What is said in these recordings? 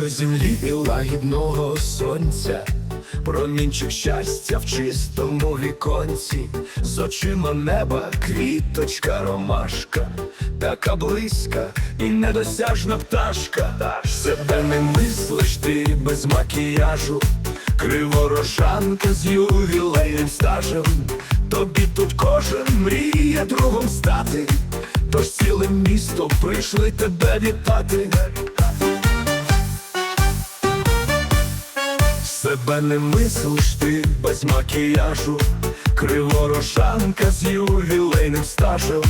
землі і лагідного сонця, промінчик щастя в чистому віконці, з очима неба квіточка ромашка, така близька і недосяжна пташка. Себе не мислиш ти без макіяжу, криворожанка з ювілейним стажем. Тобі тут кожен мріє другом стати, тож ціле місто прийшли тебе вітати. Себе не мислиш ти без макіяжу, криворожанка з ювілейним стажем.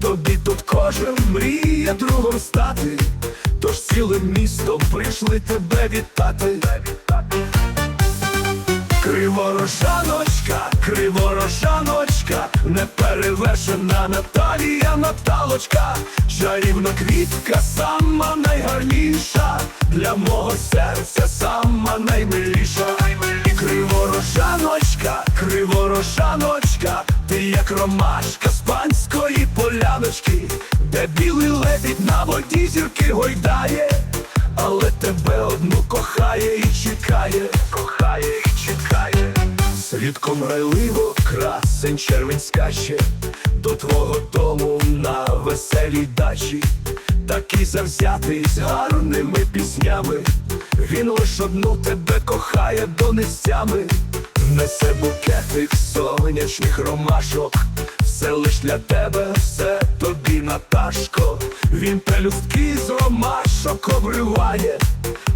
Тобі тут кожен мріє другом стати, тож ціле місто прийшли тебе вітати. Криворожаночка, криворожаночка, неперевершена Наталія Наталочка, чарівна квітка, сама найгарніша, для мого серця сама наймиліша. Криворожаночка, криворожаночка, ти як ромашка з панської поляночки, де білий лебідь на воді зірки гойдає, але тебе одну кохає і чекає, кохає і чекає. Слідком райливо красень червень скаче до твого дому на веселій дачі, такий завзятий з гарними піснями. Він лиш одну тебе кохає донестями, несе букетик сонячних ромашок, все лиш для тебе, все тобі, Наташко. Він пелюстки з ромашок обриває,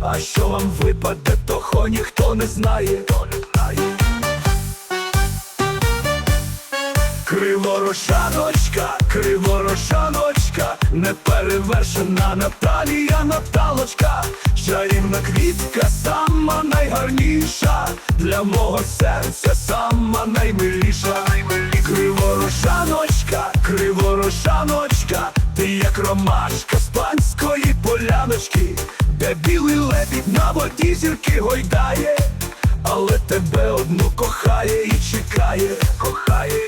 а що вам випаде, того ніхто не знає. Криворожаночка, криворожаночка, неперевершена Наталія Наталочка, чарівна квітка, сама найгарніша, для мого серця сама наймиліша. Криворожаночка, криворожаночка, ти як ромашка з панської поляночки, де білий лебідь на воді зірки гойдає. Але тебе одну кохає і чекає, кохає